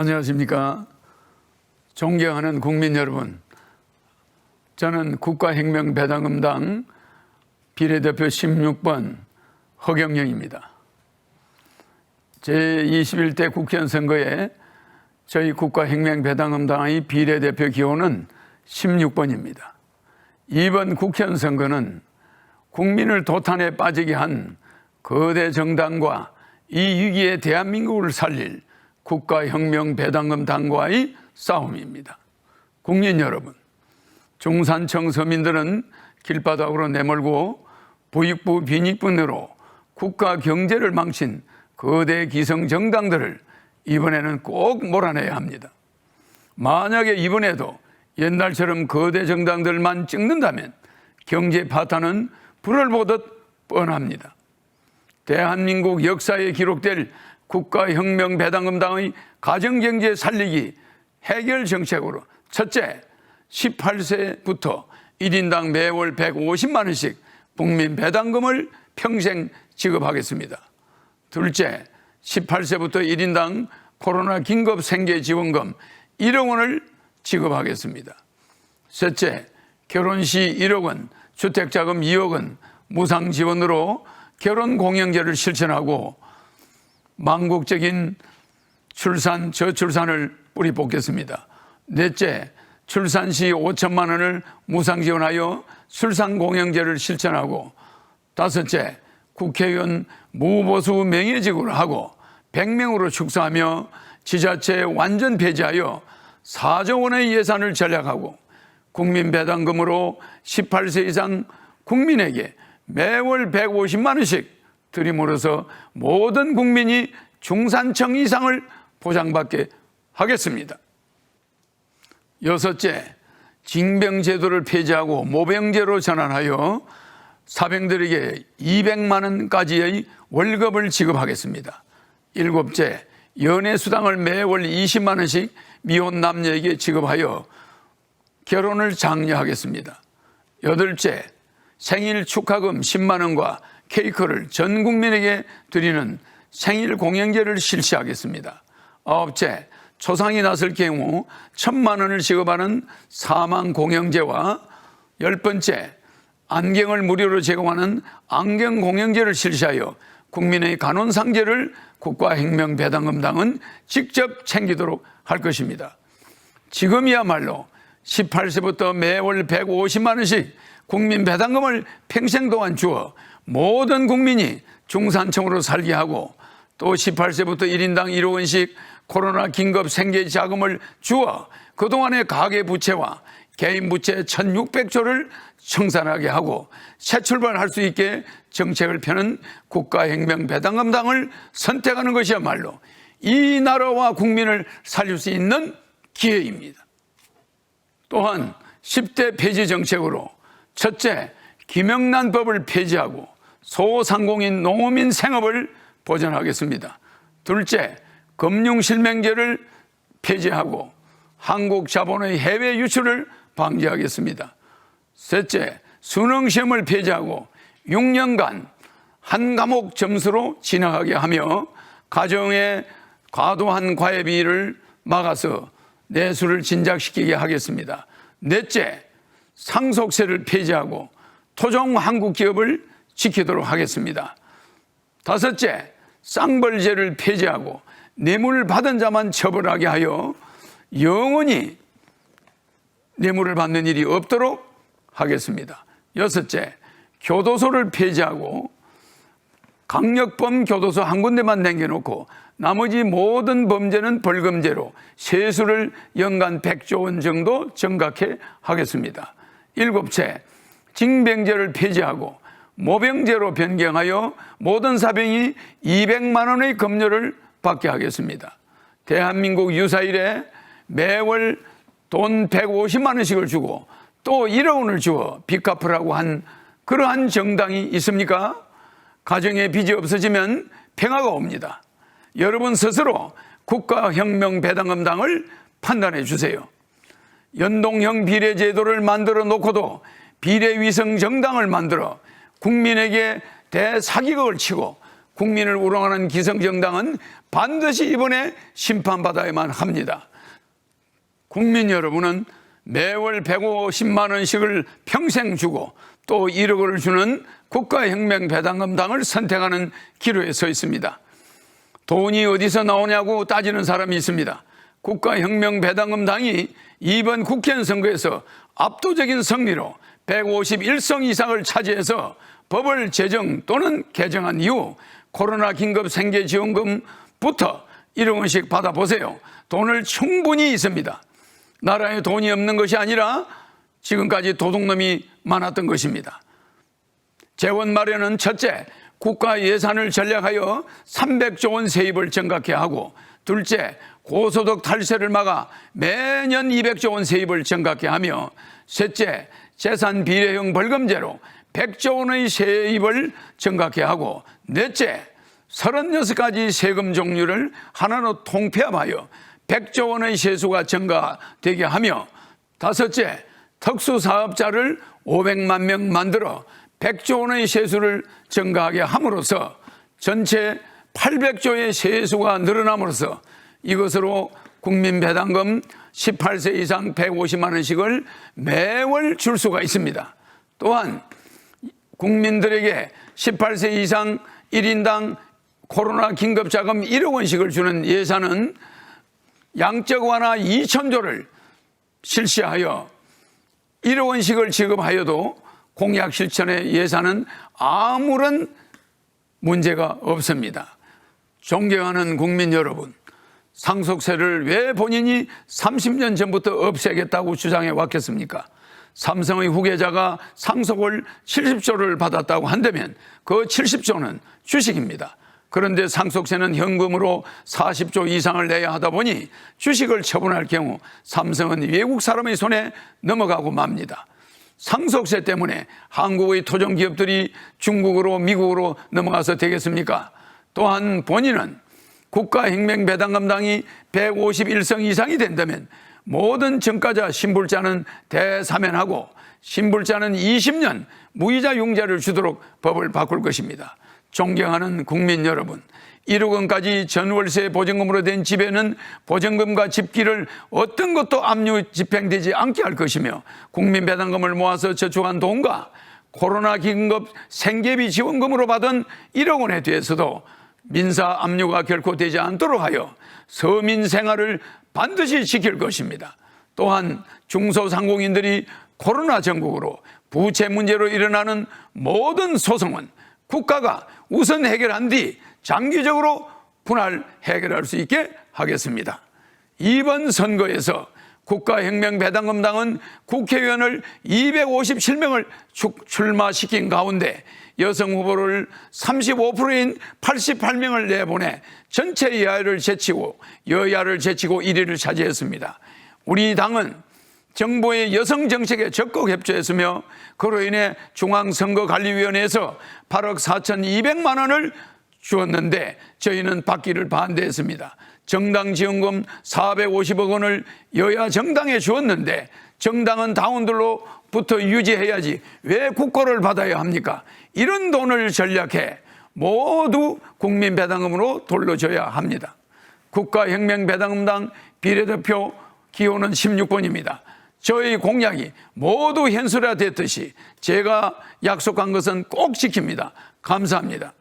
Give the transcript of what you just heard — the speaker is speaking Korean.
안녕하십니까. 존경하는 국민 여러분. 저는 국가혁명배당금당 비례대표 16번 허경영입니다. 제21대 국회의원 선거에 저희 국가혁명배당금당의 비례대표 기호는 16번입니다. 이번 국회의원 선거는 국민을 도탄에 빠지게 한 거대 정당과 이 위기에 대한민국을 살릴 국가혁명 배당금 당과의 싸움입니다. 국민 여러분, 중산층 서민들은 길바닥으로 내몰고 부익부 빈익분으로 국가 경제를 망친 거대 기성 정당들을 이번에는 꼭 몰아내야 합니다. 만약에 이번에도 옛날처럼 거대 정당들만 찍는다면 경제 파탄은 불을 보듯 뻔합니다. 대한민국 역사에 기록될 국가혁명 배당금 당의 가정경제 살리기 해결 정책으로 첫째, 18세부터 1인당 매월 150만 원씩 국민 배당금을 평생 지급하겠습니다. 둘째, 18세부터 1인당 코로나 긴급 생계 지원금 1억 원을 지급하겠습니다. 셋째, 결혼 시 1억 원, 주택자금 2억 원 무상 지원으로 결혼 공영제를 실천하고 망국적인 출산 저출산을 뿌리 뽑겠습니다. 넷째, 출산 시 5천만 원을 무상 지원하여 출산 공영제를 실천하고 다섯째, 국회의원 무보수 명예직을 하고 100명으로 축소하며 지자체 완전 폐지하여 4조 원의 예산을 절약하고 국민 배당금으로 18세 이상 국민에게 매월 150만 원씩 드림으로써 모든 국민이 중산층 이상을 보장받게 하겠습니다. 여섯째, 징병제도를 폐지하고 모병제로 전환하여 사병들에게 200만 원까지의 월급을 지급하겠습니다. 일곱째, 연애수당을 매월 20만 원씩 미혼 남녀에게 지급하여 결혼을 장려하겠습니다. 여덟째, 생일 축하금 10만 원과 케이크를 전 국민에게 드리는 생일 공연제를 실시하겠습니다. 아홉째, 초상이 났을 경우 천만 원을 지급하는 사망 공영제와 열 번째, 안경을 무료로 제공하는 안경 공영제를 실시하여 국민의 간혼상제를 국가혁명배당금당은 직접 챙기도록 할 것입니다. 지금이야말로 18세부터 매월 150만 원씩 국민 배당금을 평생 동안 주어 모든 국민이 중산층으로 살게 하고 또 18세부터 1인당 1억 원씩 코로나 긴급 생계 자금을 주어 그동안의 가계 부채와 개인 부채 1600조를 청산하게 하고 새 출발할 수 있게 정책을 펴는 국가혁명 배당금당을 선택하는 것이야말로 이 나라와 국민을 살릴 수 있는 기회입니다. 또한 10대 폐지 정책으로 첫째, 김영란법을 폐지하고 소상공인 농어민 생업을 보전하겠습니다. 둘째, 금융실명제를 폐지하고 한국 자본의 해외 유출을 방지하겠습니다. 셋째, 수능시험을 폐지하고 6년간 한 과목 점수로 진학하게 하며 가정의 과도한 과외비를 막아서 내수를 진작시키게 하겠습니다. 넷째, 상속세를 폐지하고 토종 한국 기업을 지키도록 하겠습니다. 다섯째, 쌍벌제를 폐지하고 뇌물을 받은 자만 처벌하게 하여 영원히 뇌물을 받는 일이 없도록 하겠습니다. 여섯째, 교도소를 폐지하고 강력범 교도소 한 군데만 남겨놓고 나머지 모든 범죄는 벌금제로 세수를 연간 100조 원 정도 정각해 하겠습니다. 일곱째, 징병제를 폐지하고 모병제로 변경하여 모든 사병이 200만 원의 급료를 받게 하겠습니다. 대한민국 유사일에 매월 돈 150만 원씩을 주고 또 1억 원을 주어 빚 갚으라고 한 그러한 정당이 있습니까? 가정의 빚이 없어지면 평화가 옵니다. 여러분 스스로 국가혁명 배당금당을 판단해 주세요. 연동형 비례제도를 만들어 놓고도 비례위성 정당을 만들어 국민에게 대사기극을 치고 국민을 우롱하는 기성정당은 반드시 이번에 심판받아야만 합니다. 국민 여러분은 매월 150만 원씩을 평생 주고 또 1억을 주는 국가혁명 배당금당을 선택하는 기로에 서 있습니다. 돈이 어디서 나오냐고 따지는 사람이 있습니다. 국가혁명 배당금당이 이번 국회의원 선거에서 압도적인 승리로 151석 이상을 차지해서 법을 제정 또는 개정한 이후 코로나 긴급 생계지원금부터 1억 원씩 받아보세요. 돈을 충분히 있습니다. 나라에 돈이 없는 것이 아니라 지금까지 도둑놈이 많았던 것입니다. 재원 마련은 첫째, 국가 예산을 전략하여 300조 원 세입을 증가케 하고 둘째, 고소득 탈세를 막아 매년 200조 원 세입을 증가케 하며 셋째, 재산 비례형 벌금제로 100조 원의 세입을 증가케 하고 넷째, 36가지 세금 종류를 하나로 통폐합하여 100조 원의 세수가 증가되게 하며 다섯째, 특수사업자를 500만 명 만들어 100조 원의 세수를 증가하게 함으로써 전체 800조의 세수가 늘어남으로써 이것으로 국민 배당금 18세 이상 150만 원씩을 매월 줄 수가 있습니다. 또한 국민들에게 18세 이상 1인당 코로나 긴급자금 1억 원씩을 주는 예산은 양적 완화 2천조를 실시하여 1억 원씩을 지급하여도 공약 실천의 예산은 아무런 문제가 없습니다. 존경하는 국민 여러분, 상속세를 왜 본인이 30년 전부터 없애겠다고 주장해 왔겠습니까? 삼성의 후계자가 상속을 70조를 받았다고 한다면 그 70조는 주식입니다. 그런데 상속세는 현금으로 40조 이상을 내야 하다 보니 주식을 처분할 경우 삼성은 외국 사람의 손에 넘어가고 맙니다. 상속세 때문에 한국의 토종 기업들이 중국으로 미국으로 넘어가서 되겠습니까? 또한 본인은 국가혁명 배당금당이 151성 이상이 된다면 모든 정가자 신불자는 대사면하고 신불자는 20년 무이자 융자를 주도록 법을 바꿀 것입니다. 존경하는 국민 여러분, 1억 원까지 전월세 보증금으로 된 집에는 보증금과 집기를 어떤 것도 압류 집행되지 않게 할 것이며 국민 배당금을 모아서 저축한 돈과 코로나 긴급 생계비 지원금으로 받은 1억 원에 대해서도 민사 압류가 결코 되지 않도록 하여 서민 생활을 반드시 지킬 것입니다. 또한 중소상공인들이 코로나 전국으로 부채 문제로 일어나는 모든 소송은 국가가 우선 해결한 뒤 장기적으로 분할 해결할 수 있게 하겠습니다. 이번 선거에서 국가혁명배당금당은 국회의원을 257명을 출마시킨 가운데 여성 후보를 35%인 88명을 내보내 전체 여야를 제치고 여야를 제치고 1위를 차지했습니다. 우리 당은 정부의 여성 정책에 적극 협조했으며 그로 인해 중앙선거관리위원회에서 8억 4,200만 원을 주었는데 저희는 받기를 반대했습니다. 정당 지원금 450억 원을 여야 정당에 주었는데 정당은 당원들로부터 유지해야지 왜 국고를 받아야 합니까? 이런 돈을 전략해 모두 국민 배당금으로 돌려줘야 합니다. 국가혁명 배당금당 비례대표 기호는 16번입니다. 저희 공약이 모두 현실화됐듯이 제가 약속한 것은 꼭 지킵니다. 감사합니다.